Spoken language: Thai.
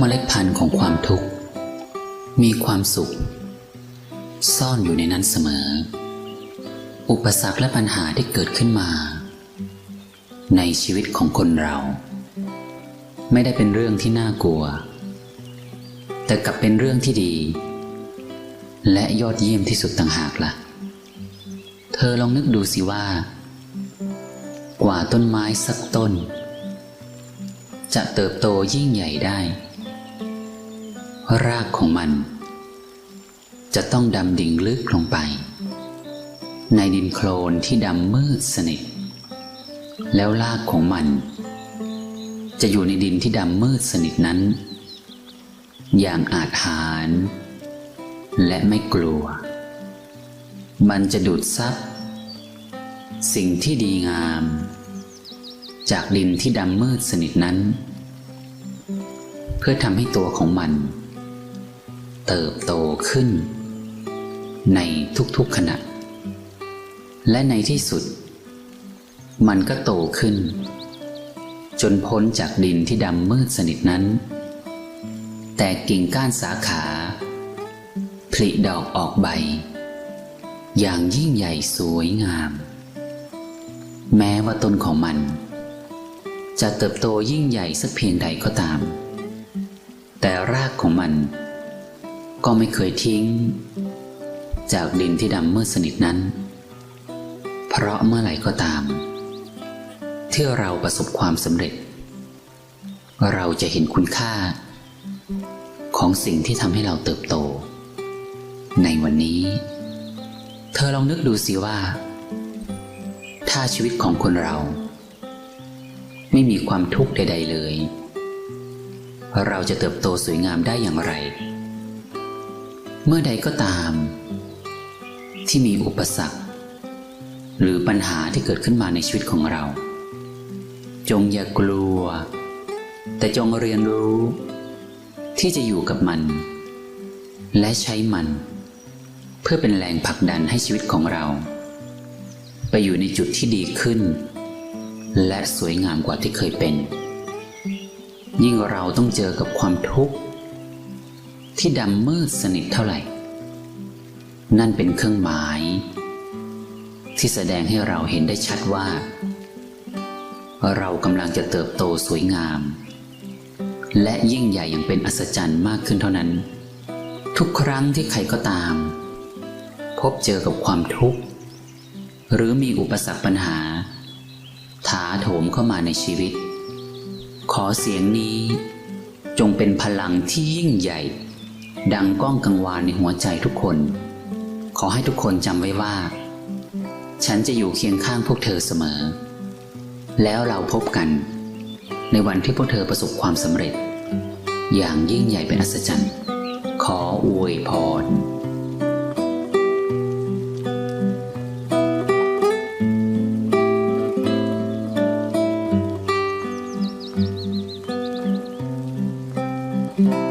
เมล็ดพันธุ์ของความทุกข์ มีความสุข ซ่อนอยู่ในนั้นเสมอ อุปสรรคและปัญหาที่เกิดขึ้นมา ในชีวิตของคนเรา ไม่ได้เป็นเรื่องที่น่ากลัว แต่กลับเป็นเรื่องที่ดี และยอดเยี่ยมที่สุดต่างหากล่ะ เธอลองนึกดูสิว่า กว่าต้นไม้สักต้นจะเติบโตยิ่งใหญ่ได้ รากของมัน จะต้องดำดิ่งลึกลงไป ในดินโคลนที่ดำมืดสนิท แล้วรากของมัน จะอยู่ในดินที่ดำมืดสนิทนั้น อย่างอาจหาร และไม่กลัว มันจะดูดซับสิ่งที่ดีงาม จากดินที่ดำมืดสนิทนั้น เพื่อทำให้ตัวของมัน เติบโตขึ้น ในทุกๆขณะ และในที่สุด มันก็โตขึ้น จนพ้นจากดินที่ดำมืดสนิทนั้น แต่กิ่งก้านสาขาผลิดอกออกใบ อย่างยิ่งใหญ่สวยงาม แม้ว่าต้นของมัน จะเติบโตยิ่งใหญ่สักเพียงใดก็ตาม แต่รากของมัน ก็ไม่เคยทิ้ง จากดินที่ดำมืดสนิทนั้น เพราะเมื่อไหร่ก็ตาม ที่เราประสบความสำเร็จ เราจะเห็นคุณค่า ของสิ่งที่ทำให้เราเติบโต ในวันนี้ เธอลองนึกดูสิว่า ถ้าชีวิตของคนเรา ไม่มีความทุกข์ใด ๆเลย เราจะเติบโตสวยงามได้อย่างไร เมื่อใดก็ตาม ที่มีอุปสรรค หรือปัญหาที่เกิดขึ้นมาในชีวิตของเรา จงอย่ากลัว แต่จงเรียนรู้ ที่จะอยู่กับมัน และใช้มัน เพื่อเป็นแรงผลักดันให้ชีวิตของเรา ไปอยู่ในจุดที่ดีขึ้น และสวยงามกว่าที่เคยเป็น ยิ่งเราต้องเจอกับความทุกข์ ที่ดำมืดสนิทเท่าไหร่ นั่นเป็นเครื่องหมาย ที่แสดงให้เราเห็นได้ชัดว่า เรากำลังจะเติบโตสวยงาม และยิ่งใหญ่อย่างเป็นอัศจรรย์มากขึ้นเท่านั้น ทุกครั้งที่ใครก็ตาม พบเจอกับความทุกข์ หรือมีอุปสรรคปัญหา ถาโถมเข้ามาในชีวิต ขอเสียงนี้จงเป็นพลังที่ยิ่งใหญ่ ดังก้องกังวานในหัวใจทุกคน ขอให้ทุกคนจำไว้ว่า ฉันจะอยู่เคียงข้างพวกเธอเสมอ แล้วเราพบกัน ในวันที่พวกเธอประสบความสำเร็จ อย่างยิ่งใหญ่เป็นอัศจรรย์ ขออวยพรうん。